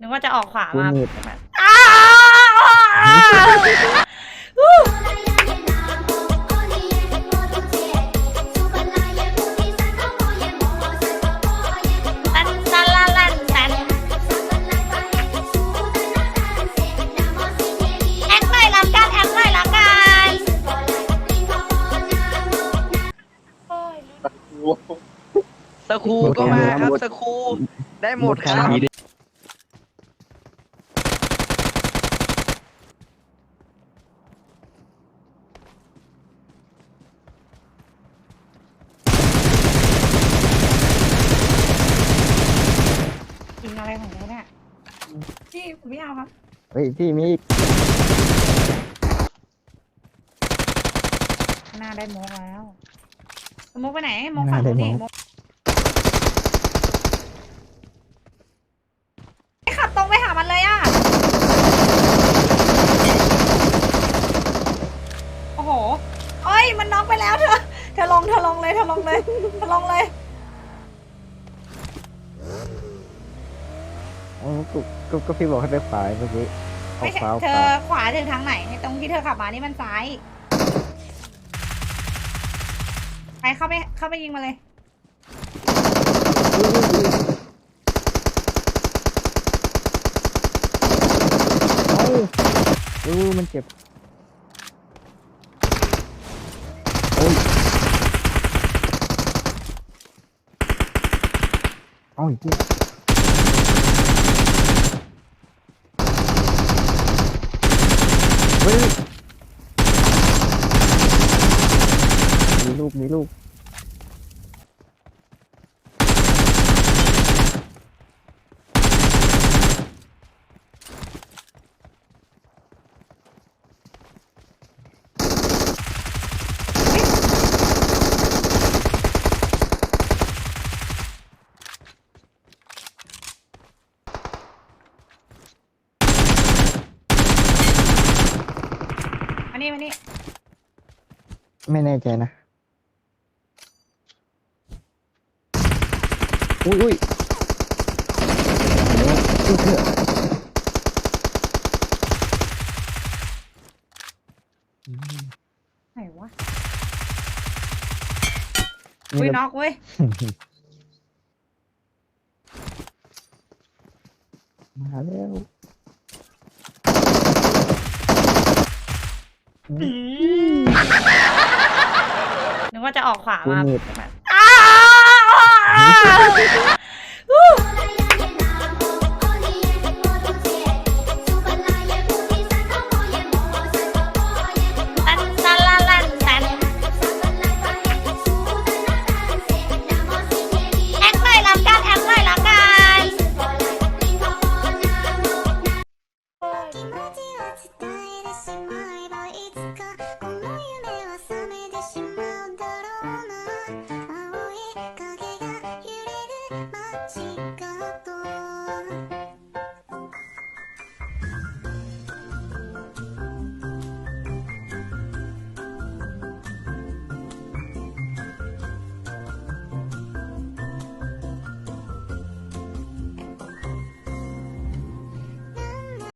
นึกว่าจะออกขวากูมาหนีบอ้าวอู้ คหน่อยละกันแอคหน่อยละกันโอ้ยสครูก็มาครับสครูได้หมดครับกินอะไรของเขาเนี่ยพี่ผมไม่เอาครับ เฮ้ยพี่มีอีกหน้าได้โมกแล้วโมกไปไหนโมกฝั่งนู้นนี่โมกไม่ขับตรงไปหา มันเลยอะ โอ้โหเอ้ย มันน็อกไปแล้วเธอ เธอลง เธอลงเลย เธอลงเลย เธอลงเลย อ๋อกูก็ก็พี่บอกให้ไปขวาเมื่อกี้เอาไม่ใช่ขวาเอาเธขอวาขวาถึงทางไหน ตรงที่เธอขับมานี่มันซ้าย ไปเข้าไปเข้าไปยิงมาเลย เอ้าอู้มันเจ็บเอ้ยเอาอีกทีเฮ้ยมีลูกมีลูก มานี่มานี่ไม่แน่ใจนะ อุ้ยอุ้ยโอ้ยเถอะอืมไหนวะนี่อุ้ยเราน็อกเว้ยมาแล้ว นึกว่าจะออกขวากูมาหนีบอ้าว see.